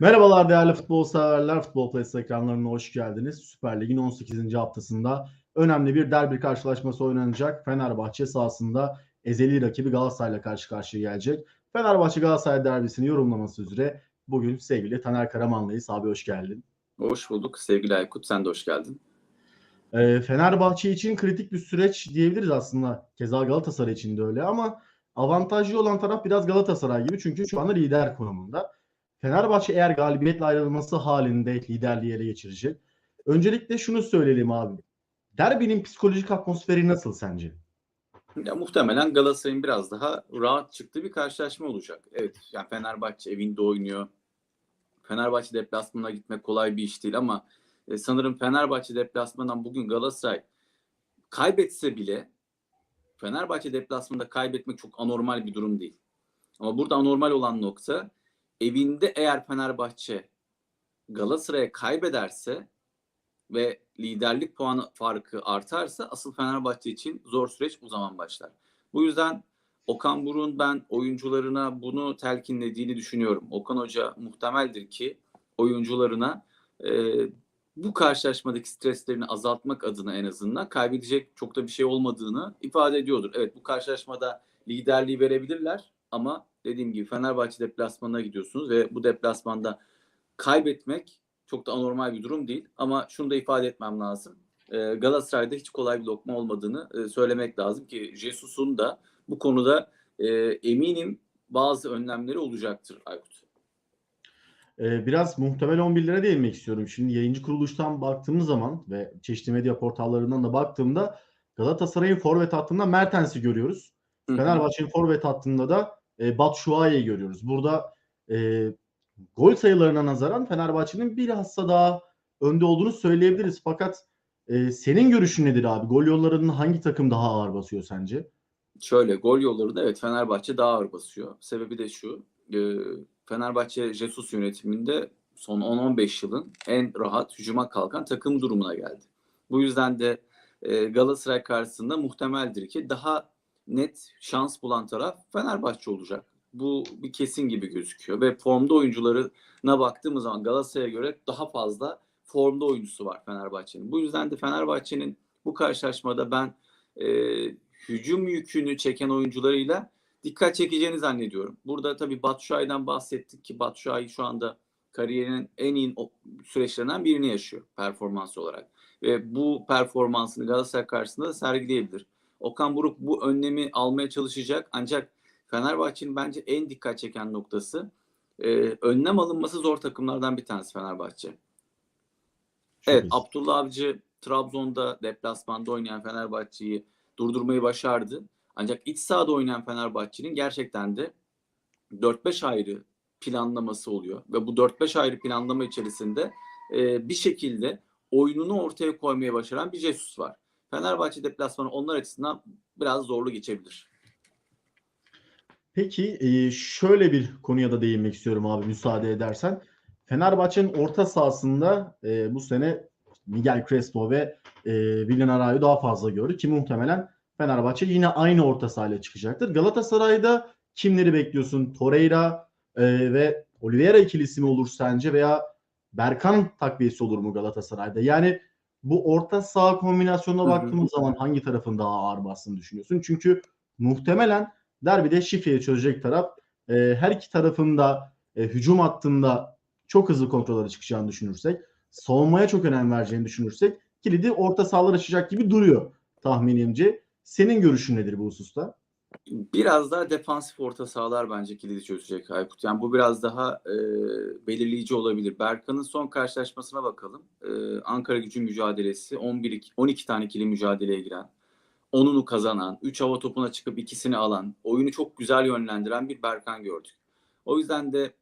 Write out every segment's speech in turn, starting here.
Merhabalar değerli futbol severler. Futbol Plays ekranlarına hoş geldiniz. Süper Lig'in 18. haftasında önemli bir derbi karşılaşması oynanacak. Fenerbahçe sahasında ezeli rakibi Galatasaray'la karşı karşıya gelecek. Fenerbahçe Galatasaray derbisini yorumlaması üzere bugün sevgili Taner Karamanlı'yız. Abi hoş geldin. Hoş bulduk sevgili Aykut. Sen de hoş geldin. Ee, Fenerbahçe için kritik bir süreç diyebiliriz aslında. Keza Galatasaray için de öyle ama avantajlı olan taraf biraz Galatasaray gibi. Çünkü şu anda lider konumunda. Fenerbahçe eğer galibiyetle ayrılması halinde liderliği ele geçirecek. Öncelikle şunu söyleyelim abi. Derbinin psikolojik atmosferi nasıl sence? Ya muhtemelen Galatasaray'ın biraz daha rahat çıktığı bir karşılaşma olacak. Evet, yani Fenerbahçe evinde oynuyor. Fenerbahçe deplasmanına gitmek kolay bir iş değil ama e, sanırım Fenerbahçe deplasmanından bugün Galatasaray kaybetse bile Fenerbahçe deplasmanında kaybetmek çok anormal bir durum değil. Ama burada anormal olan nokta evinde eğer Fenerbahçe Galatasaray'a kaybederse ve liderlik puanı farkı artarsa asıl Fenerbahçe için zor süreç bu zaman başlar. Bu yüzden Okan Buruk'un ben oyuncularına bunu telkinlediğini düşünüyorum. Okan Hoca muhtemeldir ki oyuncularına e, bu karşılaşmadaki streslerini azaltmak adına en azından kaybedecek çok da bir şey olmadığını ifade ediyordur. Evet bu karşılaşmada liderliği verebilirler ama dediğim gibi Fenerbahçe deplasmanına gidiyorsunuz ve bu deplasmanda kaybetmek çok da anormal bir durum değil. Ama şunu da ifade etmem lazım. Ee, Galatasaray'da hiç kolay bir lokma olmadığını e, söylemek lazım ki Jesus'un da bu konuda e, eminim bazı önlemleri olacaktır Aykut. Ee, biraz muhtemel 11'lere değinmek istiyorum. Şimdi yayıncı kuruluştan baktığımız zaman ve çeşitli medya portallarından da baktığımda Galatasaray'ın forvet hattında Mertens'i görüyoruz. Fenerbahçe'nin forvet hattında da e, Batshuayi'yi görüyoruz. Burada e, gol sayılarına nazaran Fenerbahçe'nin bilhassa daha önde olduğunu söyleyebiliriz. Fakat e, senin görüşün nedir abi? Gol yollarının hangi takım daha ağır basıyor sence? Şöyle gol yollarında evet Fenerbahçe daha ağır basıyor. Sebebi de şu. E, Fenerbahçe Jesus yönetiminde son 10-15 yılın en rahat hücuma kalkan takım durumuna geldi. Bu yüzden de e, Galatasaray karşısında muhtemeldir ki daha net şans bulan taraf Fenerbahçe olacak. Bu bir kesin gibi gözüküyor ve formda oyuncularına baktığımız zaman Galatasaray'a göre daha fazla formda oyuncusu var Fenerbahçe'nin. Bu yüzden de Fenerbahçe'nin bu karşılaşmada ben e, hücum yükünü çeken oyuncularıyla dikkat çekeceğini zannediyorum. Burada tabii Batshuayi'den bahsettik ki Batshuayi şu anda kariyerinin en iyi süreçlerinden birini yaşıyor performans olarak. Ve bu performansını Galatasaray karşısında da sergileyebilir. Okan Buruk bu önlemi almaya çalışacak ancak Fenerbahçe'nin bence en dikkat çeken noktası e, önlem alınması zor takımlardan bir tanesi Fenerbahçe. Evet iyi. Abdullah Avcı Trabzon'da deplasmanda oynayan Fenerbahçe'yi durdurmayı başardı. Ancak iç sahada oynayan Fenerbahçe'nin gerçekten de 4-5 ayrı planlaması oluyor. Ve bu 4-5 ayrı planlama içerisinde e, bir şekilde oyununu ortaya koymaya başaran bir Jesus var. Fenerbahçe deplasmanı onlar açısından biraz zorlu geçebilir. Peki e, şöyle bir konuya da değinmek istiyorum abi müsaade edersen. Fenerbahçe'nin orta sahasında e, bu sene Miguel Crespo ve e, Willian Aray'ı daha fazla gördük ki muhtemelen Fenerbahçe yine aynı orta sahayla çıkacaktır. Galatasaray'da kimleri bekliyorsun? Torreira e, ve Oliveira ikilisi mi olur sence veya Berkan takviyesi olur mu Galatasaray'da? Yani bu orta saha kombinasyonuna baktığımız zaman hangi tarafın daha ağır bastığını düşünüyorsun? Çünkü muhtemelen derbide şifreyi çözecek taraf e, her iki tarafında e, hücum hattında çok hızlı kontrolleri çıkacağını düşünürsek, savunmaya çok önem vereceğini düşünürsek kilidi orta sahalar açacak gibi duruyor tahminimce. Senin görüşün nedir bu hususta? Biraz daha defansif orta sahalar bence kilidi çözecek Aykut. Yani bu biraz daha e, belirleyici olabilir. Berkan'ın son karşılaşmasına bakalım. E, Ankara gücü mücadelesi 11 12 tane ikili mücadeleye giren, 10'unu kazanan, 3 hava topuna çıkıp ikisini alan, oyunu çok güzel yönlendiren bir Berkan gördük. O yüzden de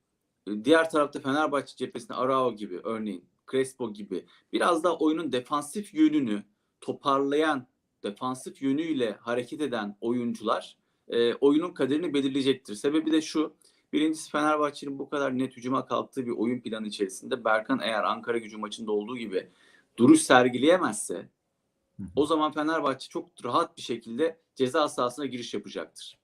e, diğer tarafta Fenerbahçe cephesinde Arao gibi örneğin Crespo gibi biraz daha oyunun defansif yönünü toparlayan, defansif yönüyle hareket eden oyuncular e, oyunun kaderini belirleyecektir. Sebebi de şu. Birincisi Fenerbahçe'nin bu kadar net hücuma kalktığı bir oyun planı içerisinde Berkan eğer Ankara gücü maçında olduğu gibi duruş sergileyemezse o zaman Fenerbahçe çok rahat bir şekilde ceza sahasına giriş yapacaktır.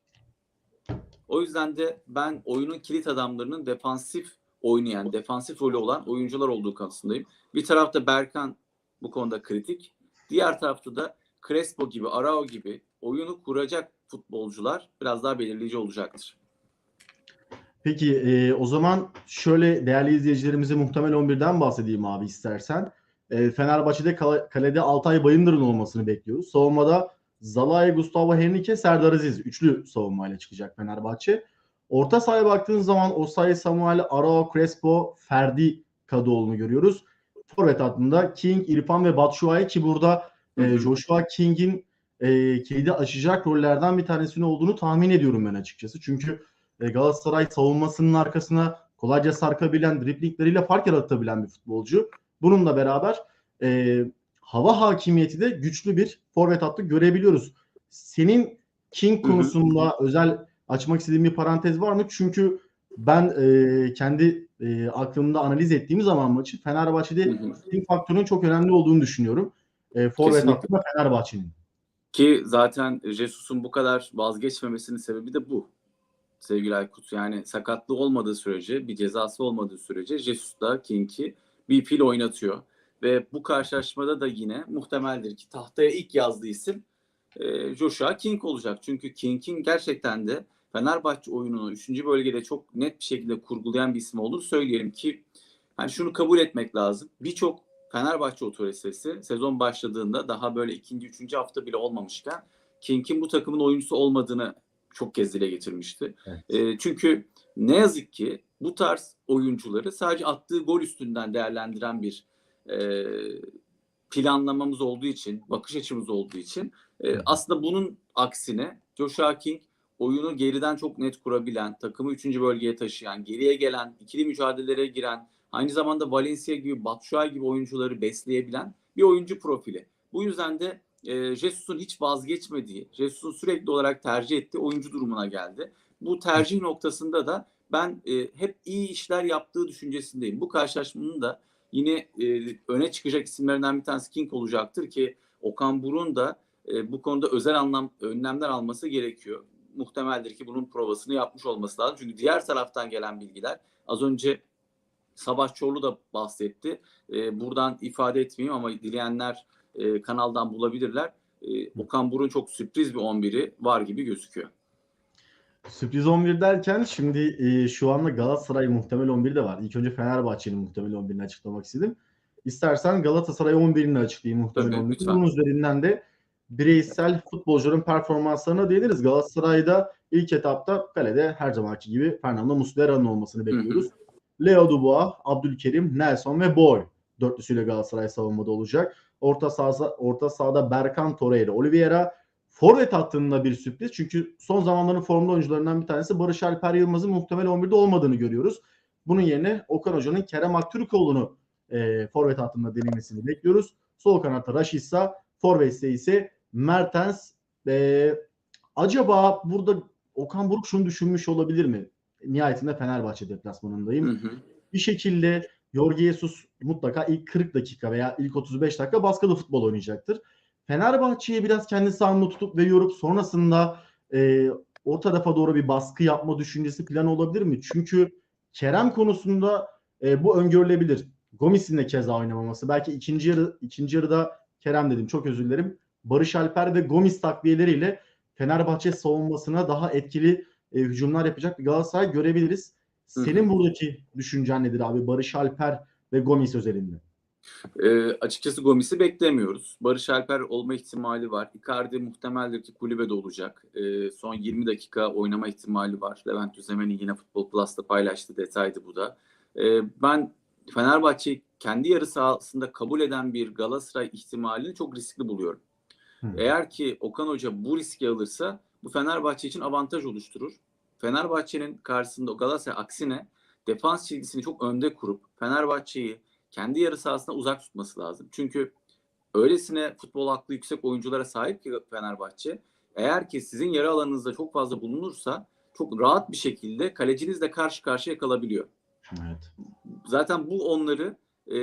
O yüzden de ben oyunun kilit adamlarının defansif oynayan, defansif rolü olan oyuncular olduğu kanısındayım. Bir tarafta Berkan bu konuda kritik. Diğer tarafta da Crespo gibi, Arao gibi oyunu kuracak futbolcular biraz daha belirleyici olacaktır. Peki e, o zaman şöyle değerli izleyicilerimize muhtemel 11'den bahsedeyim abi istersen. E, Fenerbahçe'de kale- kalede Altay Bayındır'ın olmasını bekliyoruz. Savunmada Zalai, Gustavo Henrique, Serdar Aziz. Üçlü savunmayla çıkacak Fenerbahçe. Orta sahaya baktığınız zaman Osayi Samuel, Arao, Crespo, Ferdi Kadıoğlu'nu görüyoruz. Forvet hattında King, İrfan ve Batshuayi ki burada e. Joshua King'in e, kilidi açacak rollerden bir tanesinin olduğunu tahmin ediyorum ben açıkçası. Çünkü e, Galatasaray savunmasının arkasına kolayca sarkabilen, driplingleriyle fark yaratabilen bir futbolcu. Bununla beraber e, hava hakimiyeti de güçlü bir forvet hattı görebiliyoruz. Senin King Hı hı. konusunda özel açmak istediğin bir parantez var mı? Çünkü ben e, kendi e, aklımda analiz ettiğim zaman maçı Fenerbahçe'de Hı hı. King faktörünün çok önemli olduğunu düşünüyorum. E, forvet hattında Fenerbahçe'nin. Ki zaten Jesus'un bu kadar vazgeçmemesinin sebebi de bu. Sevgili Aykut. Yani sakatlığı olmadığı sürece, bir cezası olmadığı sürece Jesus da King'i bir fil oynatıyor. Ve bu karşılaşmada da yine muhtemeldir ki tahtaya ilk yazdığı isim e, Joshua King olacak. Çünkü King'in gerçekten de Fenerbahçe oyununu 3. bölgede çok net bir şekilde kurgulayan bir isim olduğunu söyleyelim ki hani şunu kabul etmek lazım. Birçok Fenerbahçe otoritesi sezon başladığında daha böyle ikinci, üçüncü hafta bile olmamışken King'in bu takımın oyuncusu olmadığını çok kez dile getirmişti. Evet. E, çünkü ne yazık ki bu tarz oyuncuları sadece attığı gol üstünden değerlendiren bir e, planlamamız olduğu için, bakış açımız olduğu için e, aslında bunun aksine Joshua King oyunu geriden çok net kurabilen, takımı 3. bölgeye taşıyan, geriye gelen, ikili mücadelelere giren, aynı zamanda Valencia gibi, Batshuayi gibi oyuncuları besleyebilen bir oyuncu profili. Bu yüzden de e, Jesus'un hiç vazgeçmediği, Jesus'un sürekli olarak tercih ettiği oyuncu durumuna geldi. Bu tercih noktasında da ben e, hep iyi işler yaptığı düşüncesindeyim. Bu karşılaşmanın da yine e, öne çıkacak isimlerinden bir tanesi King olacaktır ki Okan Burun da e, bu konuda özel anlam önlemler alması gerekiyor. Muhtemeldir ki bunun provasını yapmış olması lazım. Çünkü diğer taraftan gelen bilgiler az önce Sabah Çorlu da bahsetti. E, buradan ifade etmeyeyim ama dileyenler e, kanaldan bulabilirler. E, Okan Burun çok sürpriz bir 11'i var gibi gözüküyor. Sürpriz 11 derken şimdi e, şu anda Galatasaray muhtemel 11 de var. İlk önce Fenerbahçe'nin muhtemel 11'ini açıklamak istedim. İstersen Galatasaray 11'ini açıklayayım muhtemel Tabii, 11'ini. lütfen. Bunun üzerinden de bireysel futbolcuların performanslarına değiniriz. Galatasaray'da ilk etapta kalede her zamanki gibi Fernando Muslera'nın olmasını bekliyoruz. Leo Dubois, Abdülkerim, Nelson ve Boy dörtlüsüyle Galatasaray savunmada olacak. Orta sahada, orta sahada Berkan Torreira, Oliveira, Forvet hattında bir sürpriz. Çünkü son zamanların formda oyuncularından bir tanesi Barış Alper Yılmaz'ın muhtemel 11'de olmadığını görüyoruz. Bunun yerine Okan Hoca'nın Kerem Aktürkoğlu'nu e, forvet hattında denemesini bekliyoruz. Sol kanatta Raşitsa, forvette ise Mertens. E, acaba burada Okan Buruk şunu düşünmüş olabilir mi? Nihayetinde Fenerbahçe deplasmanındayım Hı hı. bir şekilde Jorge Jesus mutlaka ilk 40 dakika veya ilk 35 dakika baskılı futbol oynayacaktır. Fenerbahçe'yi biraz kendi sahamda tutup ve yorup sonrasında e, o tarafa doğru bir baskı yapma düşüncesi plan olabilir mi? Çünkü Kerem konusunda e, bu öngörülebilir. Gomis'in de keza oynamaması. Belki ikinci yarı ikinci yarıda Kerem dedim çok özür dilerim. Barış Alper ve Gomis takviyeleriyle Fenerbahçe savunmasına daha etkili e, hücumlar yapacak bir Galatasaray görebiliriz. Hı. Senin buradaki düşüncen nedir abi? Barış Alper ve Gomis özelinde. E, açıkçası Gomis'i beklemiyoruz. Barış Alper olma ihtimali var. Icardi muhtemeldir ki kulübede olacak. E, son 20 dakika oynama ihtimali var. Levent Üzemen'in yine Futbol Plus'ta paylaştığı detaydı bu da. E, ben Fenerbahçe'yi kendi yarı sahasında kabul eden bir Galatasaray ihtimalini çok riskli buluyorum. Hı. Eğer ki Okan Hoca bu riski alırsa bu Fenerbahçe için avantaj oluşturur. Fenerbahçe'nin karşısında Galatasaray aksine defans çizgisini çok önde kurup Fenerbahçe'yi kendi yarı sahasına uzak tutması lazım. Çünkü öylesine futbol aklı yüksek oyunculara sahip ki Fenerbahçe eğer ki sizin yarı alanınızda çok fazla bulunursa çok rahat bir şekilde kalecinizle karşı karşıya kalabiliyor. Evet. Zaten bu onları e,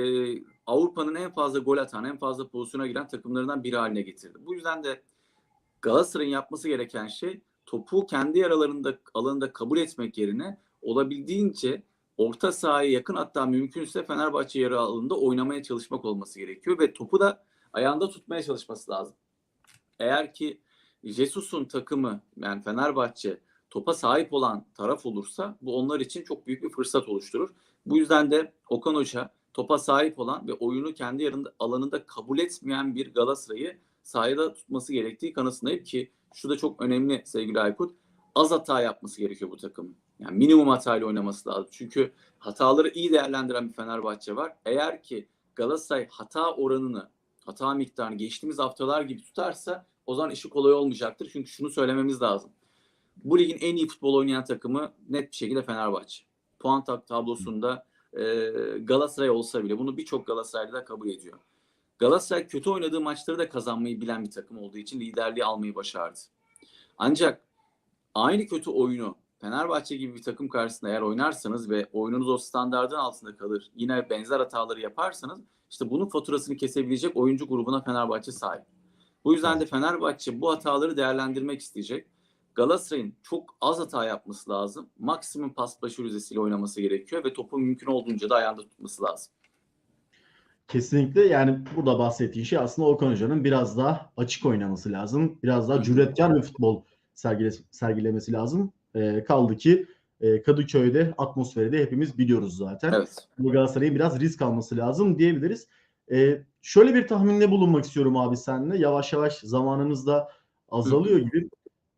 Avrupa'nın en fazla gol atan, en fazla pozisyona giren takımlarından biri haline getirdi. Bu yüzden de Galatasaray'ın yapması gereken şey topu kendi yaralarında alanında kabul etmek yerine olabildiğince orta sahaya yakın hatta mümkünse Fenerbahçe yarı alanında oynamaya çalışmak olması gerekiyor ve topu da ayağında tutmaya çalışması lazım. Eğer ki Jesus'un takımı yani Fenerbahçe topa sahip olan taraf olursa bu onlar için çok büyük bir fırsat oluşturur. Bu yüzden de Okan Hoca topa sahip olan ve oyunu kendi yarında, alanında kabul etmeyen bir Galatasaray'ı sahada tutması gerektiği kanısındayım ki şu da çok önemli sevgili Aykut. Az hata yapması gerekiyor bu takımın. Yani minimum hatayla oynaması lazım. Çünkü hataları iyi değerlendiren bir Fenerbahçe var. Eğer ki Galatasaray hata oranını, hata miktarını geçtiğimiz haftalar gibi tutarsa o zaman işi kolay olmayacaktır. Çünkü şunu söylememiz lazım. Bu ligin en iyi futbol oynayan takımı net bir şekilde Fenerbahçe. Puan tablosunda e, Galatasaray olsa bile bunu birçok Galatasaraylı da kabul ediyor. Galatasaray kötü oynadığı maçları da kazanmayı bilen bir takım olduğu için liderliği almayı başardı. Ancak aynı kötü oyunu Fenerbahçe gibi bir takım karşısında eğer oynarsanız ve oyununuz o standardın altında kalır, yine benzer hataları yaparsanız işte bunun faturasını kesebilecek oyuncu grubuna Fenerbahçe sahip. Bu yüzden de Fenerbahçe bu hataları değerlendirmek isteyecek. Galatasaray'ın çok az hata yapması lazım. Maksimum pas başı yüzdesiyle oynaması gerekiyor ve topu mümkün olduğunca da ayağında tutması lazım. Kesinlikle yani burada bahsettiği şey aslında Okan Hoca'nın biraz daha açık oynaması lazım. Biraz daha cüretkar bir futbol sergile, sergilemesi lazım. E, kaldı ki e, Kadıköy'de atmosferi de hepimiz biliyoruz zaten. Evet. Bu Galatasaray'ın biraz risk alması lazım diyebiliriz. E, şöyle bir tahminde bulunmak istiyorum abi seninle. Yavaş yavaş zamanımız da azalıyor gibi.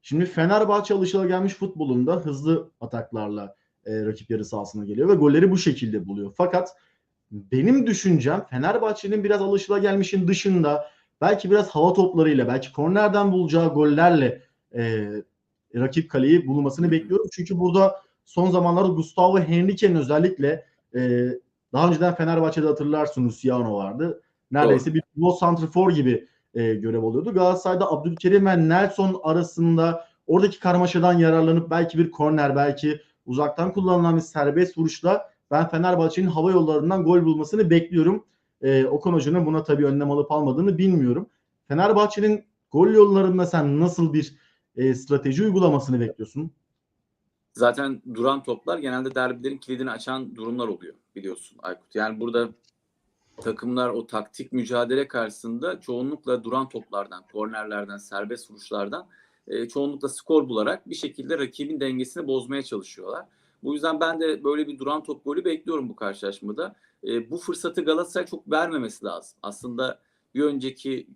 Şimdi Fenerbahçe alışılagelmiş futbolunda hızlı ataklarla e, rakip yarı sahasına geliyor ve golleri bu şekilde buluyor. Fakat benim düşüncem Fenerbahçe'nin biraz alışılagelmişin dışında belki biraz hava toplarıyla, belki kornerden bulacağı gollerle e, rakip kaleyi bulmasını bekliyorum. Çünkü burada son zamanlarda Gustavo Henrique'nin özellikle e, daha önceden Fenerbahçe'de hatırlarsın Luciano vardı. Neredeyse Doğru. bir pivot santrfor gibi e, görev alıyordu. Galatasaray'da Abdülkerim ve Nelson arasında oradaki karmaşadan yararlanıp belki bir korner, belki uzaktan kullanılan bir serbest vuruşla ben Fenerbahçe'nin hava yollarından gol bulmasını bekliyorum. E, Okan Hoca'nın buna tabii önlem alıp almadığını bilmiyorum. Fenerbahçe'nin gol yollarında sen nasıl bir e, strateji uygulamasını bekliyorsun? Zaten duran toplar genelde derbilerin kilidini açan durumlar oluyor biliyorsun Aykut. Yani burada takımlar o taktik mücadele karşısında çoğunlukla duran toplardan, kornerlerden, serbest vuruşlardan e, çoğunlukla skor bularak bir şekilde rakibin dengesini bozmaya çalışıyorlar. Bu yüzden ben de böyle bir duran top golü bekliyorum bu karşılaşmada. E, bu fırsatı Galatasaray çok vermemesi lazım. Aslında bir önceki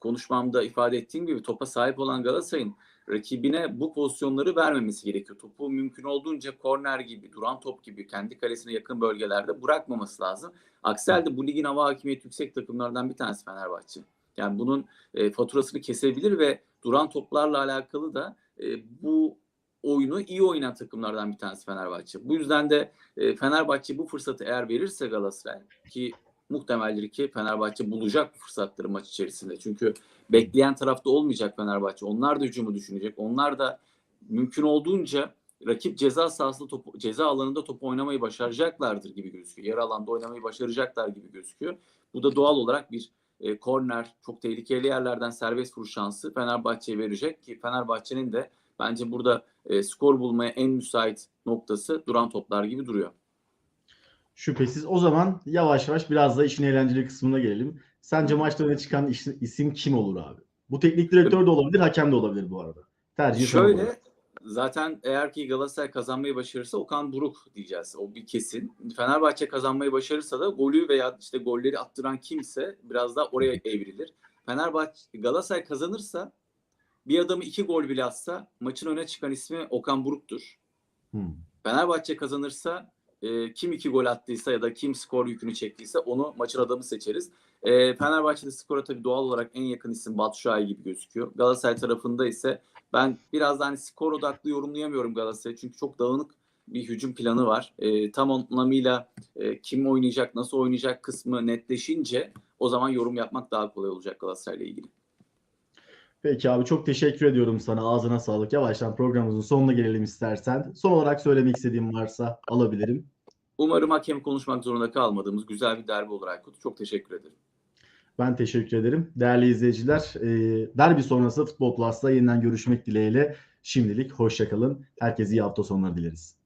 konuşmamda ifade ettiğim gibi topa sahip olan Galatasaray'ın rakibine bu pozisyonları vermemesi gerekiyor. Topu mümkün olduğunca korner gibi, duran top gibi kendi kalesine yakın bölgelerde bırakmaması lazım. Aksi halde bu ligin hava hakimiyeti yüksek takımlardan bir tanesi Fenerbahçe. Yani bunun e, faturasını kesebilir ve duran toplarla alakalı da e, bu oyunu iyi oynayan takımlardan bir tanesi Fenerbahçe. Bu yüzden de e, Fenerbahçe bu fırsatı eğer verirse Galatasaray ki muhtemeldir ki Fenerbahçe bulacak bu fırsatları maç içerisinde. Çünkü bekleyen tarafta olmayacak Fenerbahçe. Onlar da hücumu düşünecek. Onlar da mümkün olduğunca rakip ceza sahasında topu, ceza alanında top oynamayı başaracaklardır gibi gözüküyor. Yarı alanda oynamayı başaracaklar gibi gözüküyor. Bu da doğal olarak bir e, korner, çok tehlikeli yerlerden serbest vuruş şansı Fenerbahçe'ye verecek ki Fenerbahçe'nin de bence burada e, skor bulmaya en müsait noktası duran toplar gibi duruyor. Şüphesiz. O zaman yavaş yavaş biraz da işin eğlenceli kısmına gelelim. Sence maçta öne çıkan isim, isim kim olur abi? Bu teknik direktör de olabilir, hakem de olabilir bu arada. Tercih Şöyle zaten eğer ki Galatasaray kazanmayı başarırsa Okan Buruk diyeceğiz. O bir kesin. Fenerbahçe kazanmayı başarırsa da golü veya işte golleri attıran kimse biraz daha oraya evrilir. Fenerbahçe Galatasaray kazanırsa bir adamı iki gol bile atsa maçın öne çıkan ismi Okan Buruk'tur. Hmm. Fenerbahçe kazanırsa e, kim iki gol attıysa ya da kim skor yükünü çektiyse onu maçın adamı seçeriz. E, Fenerbahçe'de skora tabii doğal olarak en yakın isim Batshuayi gibi gözüküyor. Galatasaray tarafında ise ben biraz da hani skor odaklı yorumlayamıyorum Galatasaray'ı çünkü çok dağınık bir hücum planı var. E, tam anlamıyla e, kim oynayacak, nasıl oynayacak kısmı netleşince o zaman yorum yapmak daha kolay olacak Galatasaray'la ilgili. Peki abi çok teşekkür ediyorum sana. Ağzına sağlık. Yavaştan programımızın sonuna gelelim istersen. Son olarak söylemek istediğim varsa alabilirim. Umarım hakem konuşmak zorunda kalmadığımız güzel bir derbi olur Aykut. Çok teşekkür ederim. Ben teşekkür ederim. Değerli izleyiciler, e, derbi sonrası Futbol Plus'ta yeniden görüşmek dileğiyle şimdilik hoşçakalın. Herkese iyi hafta sonları dileriz.